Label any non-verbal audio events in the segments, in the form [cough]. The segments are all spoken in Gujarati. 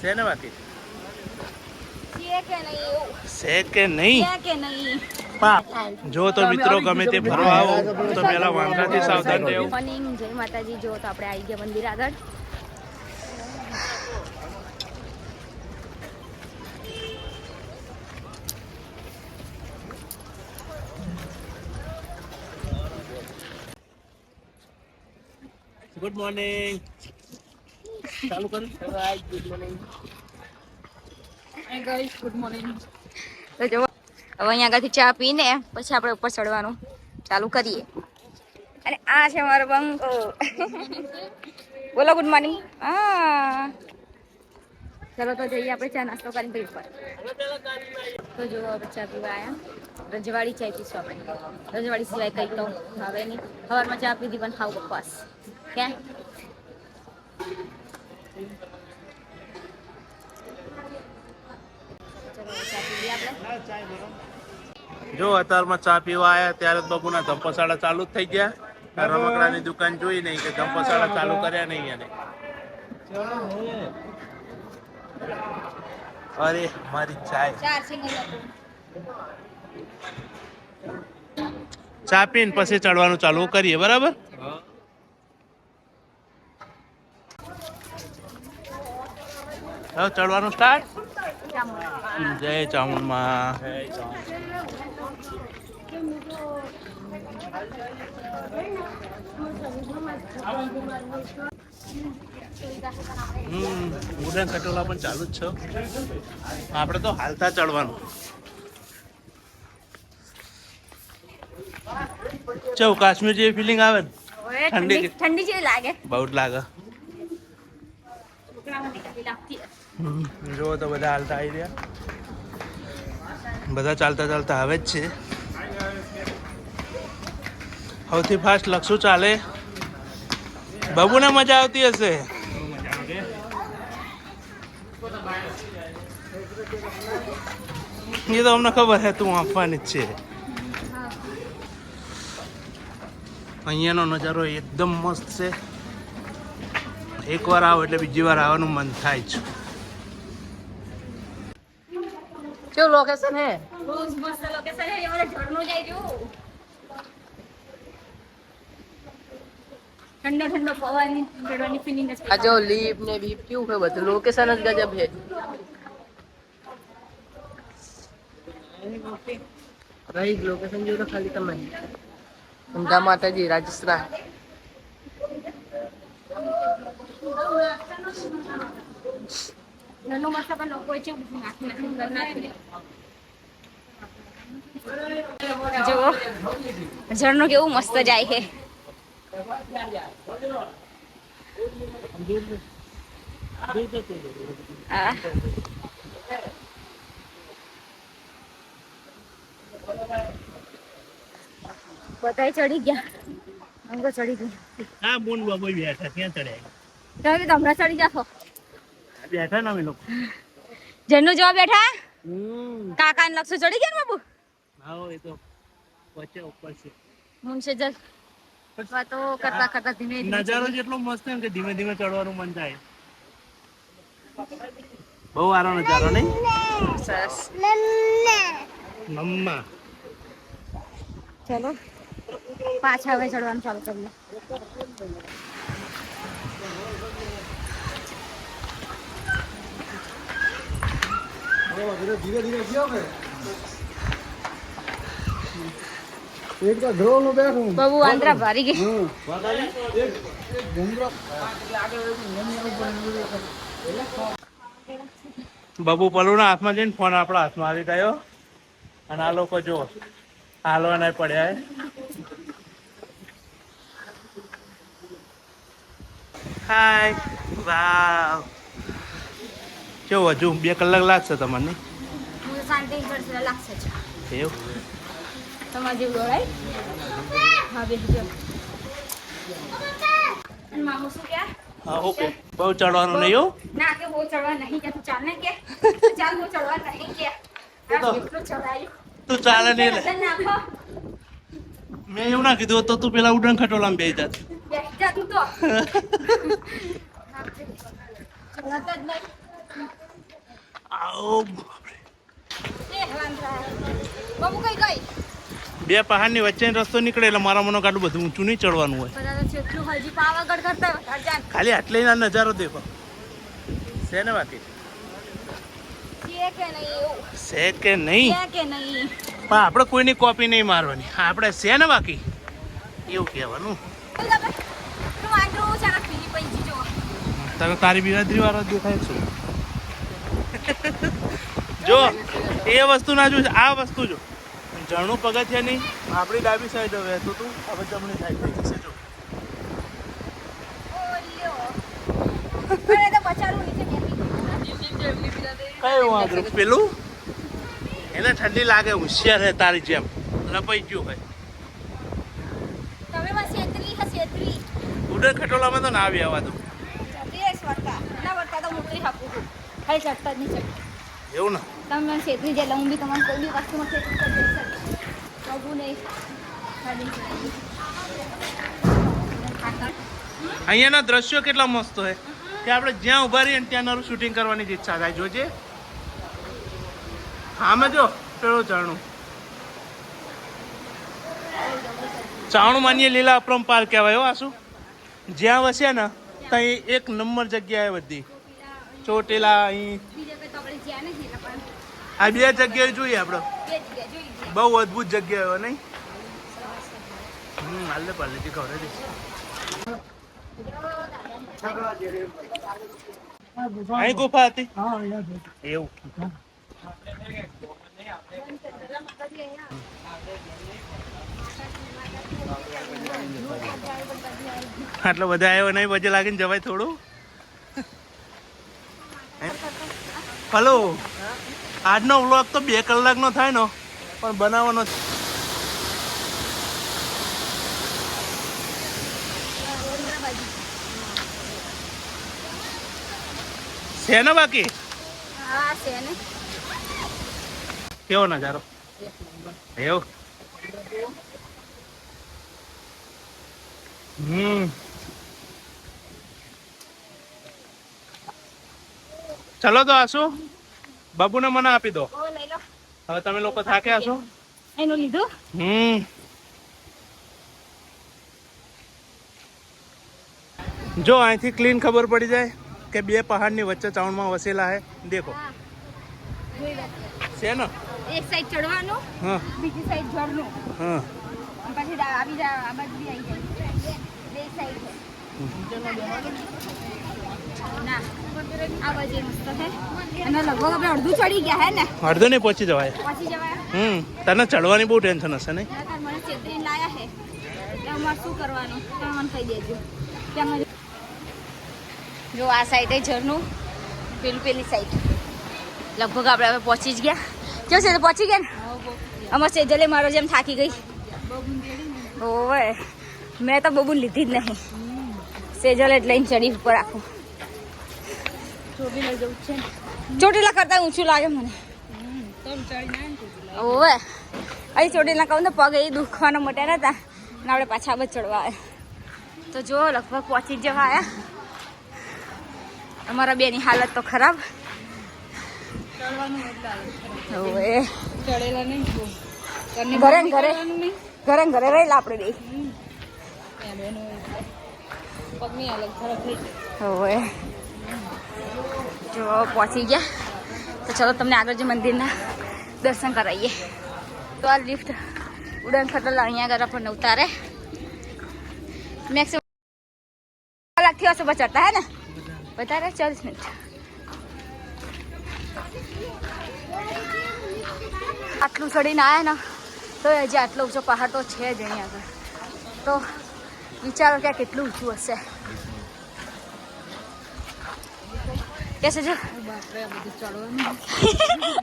છે ને છે કે નહીં કે નહીં? છે કે નહીં? પા જો તો મિત્રો ગમે તે ફરવા આવો તો પેલા સાવધાન રહેવું. જય માતાજી જો તો આપણે આવી ગયા મંદિર આગળ. ગુડ મોર્નિંગ ચાલુ કરું ગુડ મોર્નિંગ તો જો હવે અહીંયા આગળથી ચા પીને પછી આપણે ઉપર ચડવાનું. ચાલુ કરીએ. અને આ છે મારો બંકો બોલો ગુડ મોર્નિંગ હા. ચલો તો જઈએ આપણે ચા નાસ્તો કરીને પછી ઉપર. તો જો હવે ચા પીવા આવ્યા રજવાડી ચા પીશું આપણે. રજવાડી સિવાય કંઈ તો હવે નહીં. સવારમાં ચા પીધી પણ ખાવ બકવાસ ક્યાં જો અત્યારમાં ચા પીવા આવ્યા ત્યારે બબુના ધંપસાળા ચાલુ જ થઈ ગયા. રમકડાની દુકાન જોઈ નહીં કે ધંપસાળા ચાલુ કર્યા નહીં એને. અરે મારી ચાય. ચા પીને પછી ચડવાનું ચાલુ કરીએ બરાબર? હવે ચડવાનું સ્ટાર્ટ જય ચામુંડમાં. હમ ઉડન કટોલા પણ ચાલુ જ છે. આપણે તો હાલતા ચડવાનું. ચૌ કાશ્મીર જેવી ફિલિંગ આવે ઠંડી ઠંડી જેવી લાગે. બહુ જ લાગે. જુઓ તો બધા હાલતા આવી રહ્યા. બધા ચાલતા ચાલતા આવે જ છે. સૌથી ફાસ્ટ લક્ષું ચાલે. બાબુને મજા આવતી હશે. એ તો અમને ખબર હે તું આપવાની જ છે. અહીંયાનો નજારો એકદમ મસ્ત છે. એકવાર આવો એટલે બીજી વાર આવવાનું મન થાય છે કેવું લોકેશન હે બહુ જ મસ્ત location છે. એમાં તો ઝરણું જાય જો. ઠંડો ઠંડો પવન ચડવાની feeling જ આ જો લીપ ને બીપ કેવું છે બધું લોકેશન જ ગજબ છે રહી લોકેશન જો તો ખાલી તમે ઊંધા માતાજી રાજસ્થાન ઘરનું મસ્ત પણ લોકોએ છે બધું નાખી નાખીને ઘર નાખી જુઓ ઝરણું કેવું મસ્ત જાય છે. ચડી ગયા. અંગો ચડી ગયા. હા બોલ બાબો બેઠા ત્યાં ચડ્યા? તમે હમણાં ચડી જાશો. બેઠા ના અમે લોકો. જન્નુ જોવા બેઠા? કાકા ને લક્ષો ચડી ગયા ને બાબુ? હા એ તો વચ્ચે ઉપર છે. હું છે જલ. વાતો કરતા કરતા ધીમે ધીમે નજારો જેટલો મસ્ત એમ કે ધીમે ધીમે ચડવાનું મન થાય. બહુ સારો નજારો નહીં? સરસ. મમ્મા ચલો. પાછા હવે ચડવાનું ચાલુ કરીએ આંદ્રા ભારી ગઈ બબુ પલુના હાથમાં જઈને ફોન આપણા હાથમાં આવી ગયો. અને આ લોકો જો હાલવાના પડ્યા હાય વાવ કેવું હજુ? બે કલાક લાગશે તમને શાંતિ લાગશે એવું? તમારે જેવું દોડાય હા બેસી જાઓ. શું કે? હા ઓકે. બહુ ચડવાનું નહીં હો. ના કે બહુ ચડવા નહીં કે તું ચાલ ને કે. [laughs] ચડવા નહીં કે. તો- નહીં મેં એવું ના કીધું તો તું પેલા ઉડન ખટોલામાં બે જાત. બે [laughs] જાત આવો એ વાંધા બબુ કઈ ગઈ બે પહાડની વચ્ચેનો રસ્તો નીકળે એટલે મારા મનો કાઢું બધું ઊંચું નહીં ચડવાનું હોય. ખાલી આટલે ના નજારો દેખો. શેને બાકી છે કે નહીં પણ આપણે કોઈની કોપી નહીં મારવાની. આપણે છે ને બાકી એવું કહેવાનું. તમે તારી બિરાદરી વાળો દેખાય છે. [laughs] જો, એ વસ્તુ ના જો આ વસ્તુ જો જણું નહીં, આપણી ડાબી સાઈડ હવે તો હવે જમણી સાઈડ થઈ જશે, જો. પેલું? એને ઠંડી લાગે, હોશિયાર હે તારી જેમ. લપાઈ ગયું ભાઈ. ઉડર ખટોલામાં તો ના આવી આવવા દઉં ખાલી ચટપટ નહીં ચટપટ એવું ને? તમે મને છેતરી જાય હું બી તમારે કોઈ બી વસ્તુમાં છેતરી કરી દઈશ પ્રભુ નહીં અહીંયાના દ્રશ્યો કેટલા મસ્ત હોય. કે આપણે જ્યાં ઊભા રહીએ ને ત્યાં નારું શૂટિંગ કરવાની જ ઈચ્છા થાય. જોજે. આમાં જો પેલો ચાણું. ચાણું માનીએ લીલા અપરંપાર કહેવાય હો શું જ્યાં વસે ને ત્યાં એક નંબર જગ્યાએ બધી ચોટીલા અહીં. આ બે જગ્યાએ જોઈએ આપણે. બહુ અદભુત જગ્યા હોય નહીં? હમ હાલે પાલેથી ખબર હતી અહીં ગુફા હતી? એવું. આટલો બધા આવ્યો નહીં પછી લાગીને જવાય થોડું. હલો. આજનો વ્લોગ તો બે કલાકનો થાય ને પણ બનાવવાનો છે. ને બાકી? કેવો નજારો? એવું? હમ. ચલો તો આસુ બાબુને મને આપી દો. હવે તમે લોકો થાક્યા છો એનું લીધું? હમ. જો અહીંથી ક્લીન ખબર પડી જાય કે બે પહાડની વચ્ચે ચાઉન્ડમાં વસેલા હે. દેખો. છે ને? એક સાઈડ ચડવાનું હા. બીજી સાઈડ ઝરનું હા. પછી આવી જાય આ બાજુ આવી જાય. બે સાઈડ અડધું ચડી ગયા હે ને? અડધો નહીં પહોંચી જવાય. હમ તને ચડવાની બહુ ટેન્શન હશે અમે જો આ સાઈડે ઝરનું પેલું પેલી સાઈડ લગભગ આપણે હવે પહોંચી જ ગયા. કેવું છે પહોંચી ગયા ને? અમાર સેજલે મારો જેમ થાકી ગઈ. ઓવે મેં તો બબુન લીધી જ નહીં. સેજલ એટલે લઈને ચડી ઉપર આખું. ચોટીલા કરતા ઊંચું લાગે મને. ઓવે. અહીં ચોટીલા કહું ને, પગ એ દુખવાનો મોટા નતા. ને આપણે પાછા બધ ચડવા આવ્યા. તો જો લગભગ પહોંચી જવા આવ્યા. અમારા બેની હાલત તો ખરાબ. ઓવે. ચડેલા નહીં ઘરે. ઘરે ઘરે ઘરે રહેલા આપણે બે. પગની હાલત ખરાબ થઈ હવે જો પહોંચી ગયા તો ચલો તમને આગળ જે મંદિરના દર્શન કરાવીએ તો આ લિફ્ટ ઉડાન ખટોલા અહીંયા આગળ આપણને ઉતારે મેક્સિમમ કલાકથી હશે બચાતા હે ને બતારે ચાલીસ મિનિટ આટલું ચડીને આવ્યા ને તો હજી આટલો ઊંચો પહાડ તો છે જ અહીંયા આગળ તો વિચારો કે આ કેટલું ઊંચું હશે કે છે જો?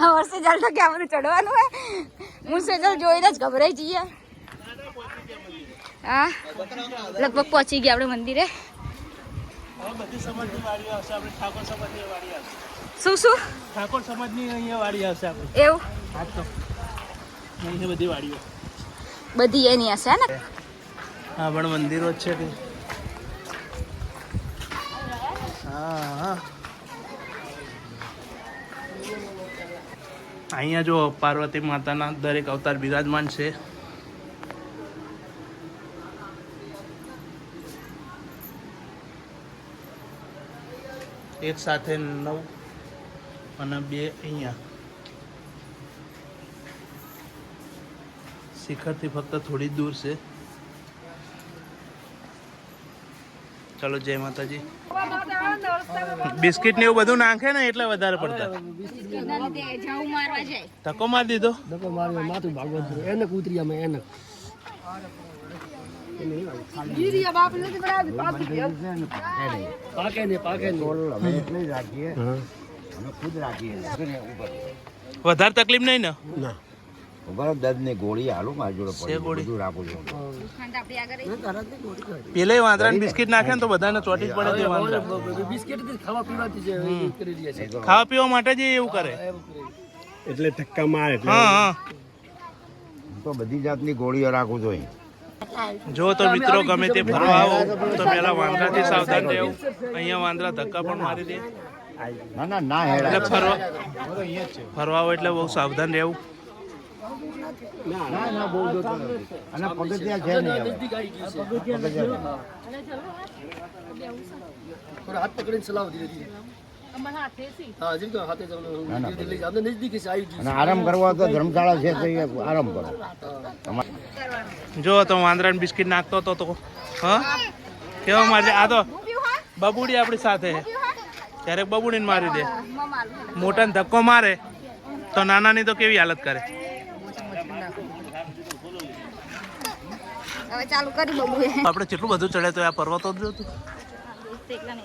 આ ચાલ તો ક્યાં બધું ચડવાનું હે. હું સેજલ જોઈને જ ગભરાઈ જઈએ. હા? લગભગ પહોંચી ગયા આપણે મંદિરે. શું શું? ઠાકોર સમાજની અહીંયા વાડી આવશે આપણે એવું? હા બધી વાડીઓ બધી એની હશે ને? હા, પણ મંદિરો છે કે હા. અહીંયા જો પાર્વતી માતાના દરેક અવતાર બિરાજમાન છે. એક સાથે નવ અને બે અહીંયા. શિખરથી ફક્ત થોડી દૂર છે. ચલો જય માતાજી. બિસ્કિટ ને એવું બધું નાખે ને એટલે વધારે પડતા. ધક્કો મારી દીધો? ધક્કો માર્યો માથું ભાગવત એને કૂતરી અમે એને વધારે તકલીફ નહીં ને? ના. ઉપર દર્દની ગોળી હાલો મારી જોડે પડી ગોળી? બધું રાખું છું. ખાંડ આપણી આગળ રહી. તારાથી ગોળી કાઢી. પેલે વાંદરાને બિસ્કિટ નાખે ને તો બધાને ચોટી જ પડે વાંદરા. બિસ્કિટથી ખાવા પીવાથી છે. છે ખાવા પીવા માટે જ એ એવું કરે. એટલે ધક્કા મારે હા હા. તો બધી જાતની ગોળીઓ રાખું છું જો તો મિત્રો ગમે તે ફરવા આવો તો પેલા વાંદરાથી સાવધાન રહેવું. અહીંયા વાંદરા ધક્કા પણ મારી દે. ના ના ના હેડા એટલે ફરવા ફરવા આવો એટલે બહુ સાવધાન રહેવું. આરામ કરવા તો આરામ કરો જો તો વાંદરાને બિસ્કિટ નાખતો હતો તો, હા? કેવા મારી આ તો બબુડી આપણી સાથે. ક્યારેક બબુડીને મારી દે. મોટાને ધક્કો મારે, તો નાનાની તો કેવી હાલત કરે? હવે ચાલુ કરી બબુએ આપણે કેટલું બધું ચડે તો આ પર્વતો જ જોતું. એકલા ને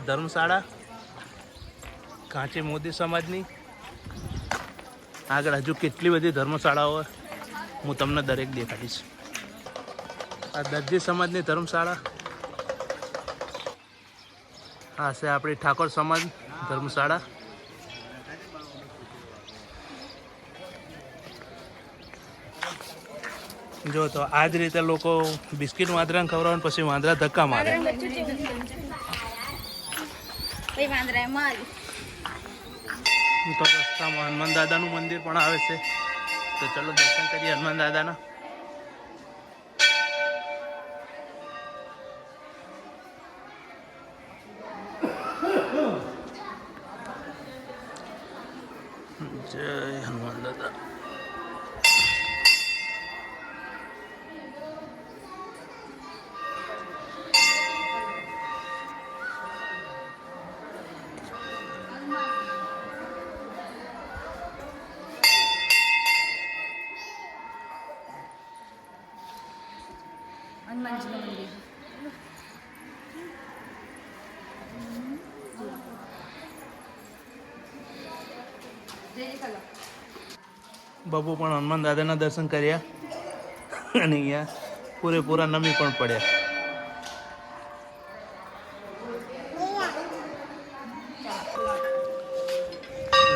ધર્મશાળા? કાંચી મોદી સમાજની? આગળ હજુ કેટલી બધી ધર્મશાળાઓ હું તમને દરેક દેખાડીશ. આ દરજી સમાજની ધર્મશાળા? આ છે આપણી ઠાકોર સમાજ ધર્મશાળા. જો તો આ જ રીતે લોકો બિસ્કિટ વાંદરાને ખવડાવે પછી વાંદરા ધક્કા મારે. તો રસ્તામાં હનુમાન દાદાનું મંદિર પણ આવે છે. તો ચલો દર્શન કરીએ હનુમાન દાદાના. જય હનુમાન દાદા. બાબુ પણ હનુમાન દાદાના દર્શન કર્યા. અને અહીંયા પૂરેપૂરા નમી પણ પડ્યા.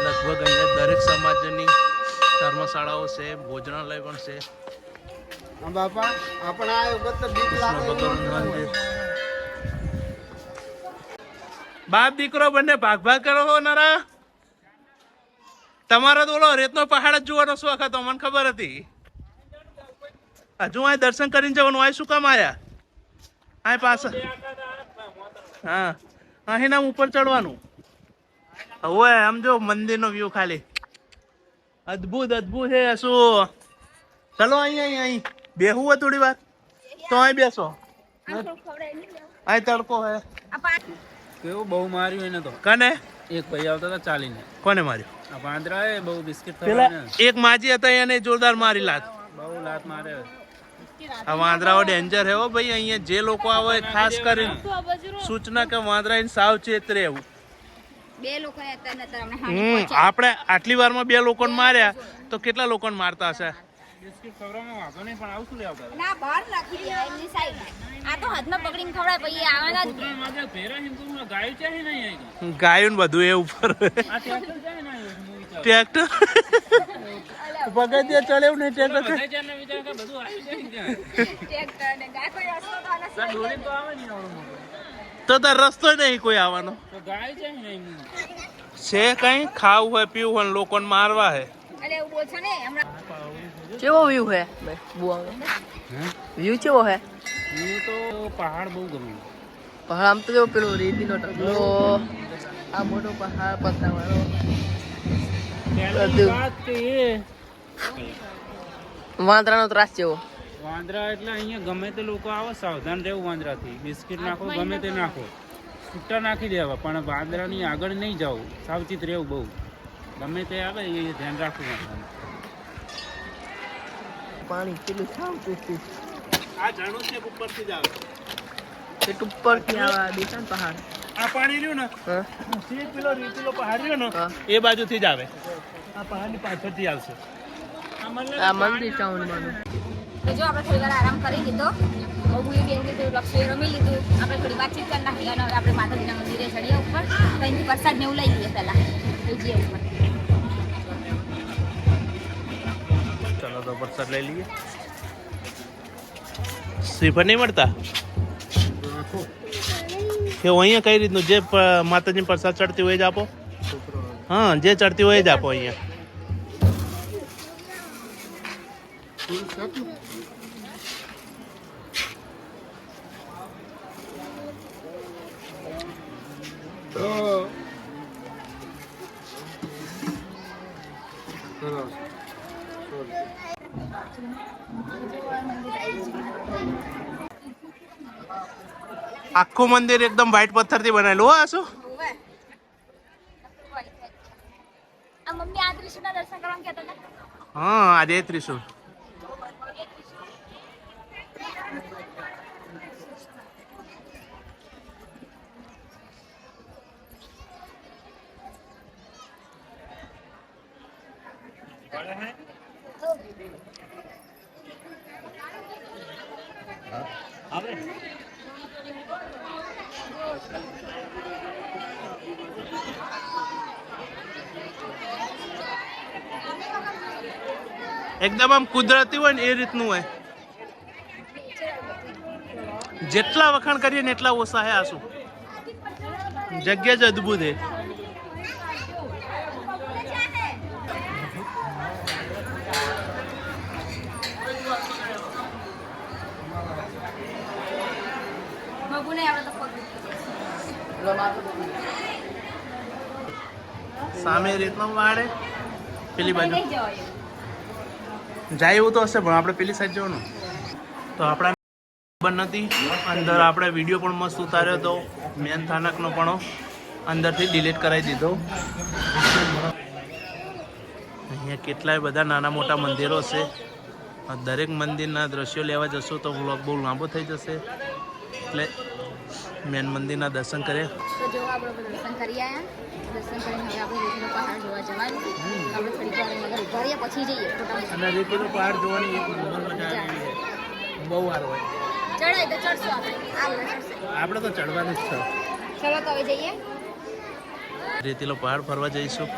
લગભગ અહીંયા દરેક સમાજની ધર્મશાળાઓ છે ભોજનાલય પણ છે. બાપા આપણા બાપ દીકરો બંને ભાગ ભાગ કરો નરા. તમારો તો ઓલો રેતનો પહાડ જ જોવાનો શોખ હતો મને ખબર હતી. હજુ આ દર્શન કરીને જવાનું આ શું કામ આયા? આ પાસે હા અહીંના ઉપર ચડવાનું. હવે આમ જો મંદિરનો વ્યૂ ખાલી. અદ્ભુત અદ્ભુત છે શું ચલો અહીં અહીં અહીં. બેહવું હોય થોડી વાર. તો અહીં બેસો. અહીં તડકો હે કેવું બહુ માર્યું એને તો. કને? એક ભાઈ આવતા હતા ચાલીને. કોને માર્યો? આ બહુ બિસ્કિટ પેલા એક માજી હતા એને જોરદાર મારી લાત. બહુ લાત મારે. આ વાંદરાઓ ડેન્જર હે હો ભાઈ. અહીંયા જે લોકો આવે ખાસ કરીને સૂચના કે વાંદરા સાવચેત રહેવું લોકો હમ આપણે આટલી વારમાં બે લોકોને માર્યા તો કેટલા લોકોને મારતા હશે? બિસ્કિટ ખવડાવવામાં વાંધો નહીં પણ આવું શું લેવા કરે ના બહાર રાખી દેવાય એમની સાઈડ આ તો હાથમાં પકડીને ખવડાય પછી આવવાના જ કૂતરા માગે ભેરા હિન્દુમાં ગાયું છે ગાયું ને બધું એ ઉપર. આ ટ્રેક્ટર પગથિયા ચડ્યું નહીં ટ્રેક્ટર તો તાર રસ્તો નહીં કોઈ આવવાનો. છે કઈ? ખાવું હોય પીવું હોય લોકોને મારવા હે. એવું કેવો વ્યૂ હે? વ્યૂ કેવો હે? વ્યૂ તો પહાડ બહુ ગમે. પહાડ આમ તો જો પેલો રેતીનો ઢગલો આ મોટો પહાડ પથરાવાળો વાંદરાનો ત્રાસ જેવો. વાંદરા એટલે અહીંયા ગમે તે લોકો આવે સાવધાન રહેવું વાંદરાથી. બિસ્કિટ નાખો ગમે તે નાખો. છૂટા નાખી દેવા પણ વાંદરાની આગળ નહીં જવું સાવચેત રહેવું બહુ. ગમે તે આવે એ ધ્યાન રાખવું. પાણી પેલું સાવચેત આ જાણું છે ઉપરથી જ આવે. ઉપરથી આવે દેખાય પહાડ. આ પાણી રહ્યું ને. સી પીલો રીતિલો પહાડ રહ્યો ને. એ બાજુથી જ આવે. આ પહાડની પાછળથી આવશે. આ મંદિર ટાઉન માનું જો આપણે થોડી વાર આરામ કરી લીધો. બહુ બેન લીધું લક્ષ્મી રમી લીધું. આપણે થોડી વાતચીત કરી નાખી અને હવે આપણે માતાજીના મંદિરે ચડીએ ઉપર. ત્યાંથી પ્રસાદ ને એવું લઈ લઈએ પહેલાં. જઈએ ઉપર. ચલો તો પ્રસાદ લઈ લઈએ. શ્રીફળ નહીં મળતા? કે અહીંયા કઈ રીતનું જે માતાજી પ્રસાદ ચડતી હોય જ આપો? હા, જે ચડતી હોય જ આપો અહીંયા. તો આખું મંદિર એકદમ વ્હાઈટ પથ્થરથી બનાવેલું હો આ શું? હોવે. આ મમ્મી આ દૃશ્યના દર્શન કરવાનું કહેતા હતા હા આજે ત્રિશુલ એકદમ આમ કુદરતી હોય ને એ રીતનું હોય. જેટલા વખાણ કરીએ ને એટલા ઓછા હે આ શું જગ્યા જ અદ્ભુત હે. સામે રીતનો વાળે. પેલી બાજુ. જાય એવું તો હશે, પણ આપણે પેલી સાઈડ જવાનું. તો આપણા ખબર નથી. અંદર આપણે વીડિયો પણ મસ્ત ઉતાર્યો હતો. મેન થાનકનો પણ અંદરથી ડિલીટ કરાવી દીધો. અહીંયા કેટલાય બધા નાના મોટા મંદિરો છે. દરેક મંદિરના દ્રશ્યો લેવા જશો તો વ્લોગ બહુ લાંબો થઈ જશે. એટલે મેન મંદિરના દર્શન કરે. તો જો આપણે દર્શન કરી આવ્યા દર્શન કરીને હવે આપણે રેતીનો પહાડ જોવા જવાનું. આપણે થોડીક વાર મગર ઊભા રહીએ પછી જઈએ. અને રેતીનો પહાડ જોવાની એક મજા આવી છે. બહુ વાર હોય. ચડાય તો ચડશું આપણે. આપણે તો ચડવાનું જ છે. ચલો તો હવે જઈએ. રેતીલો પહાડ ફરવા જઈશું.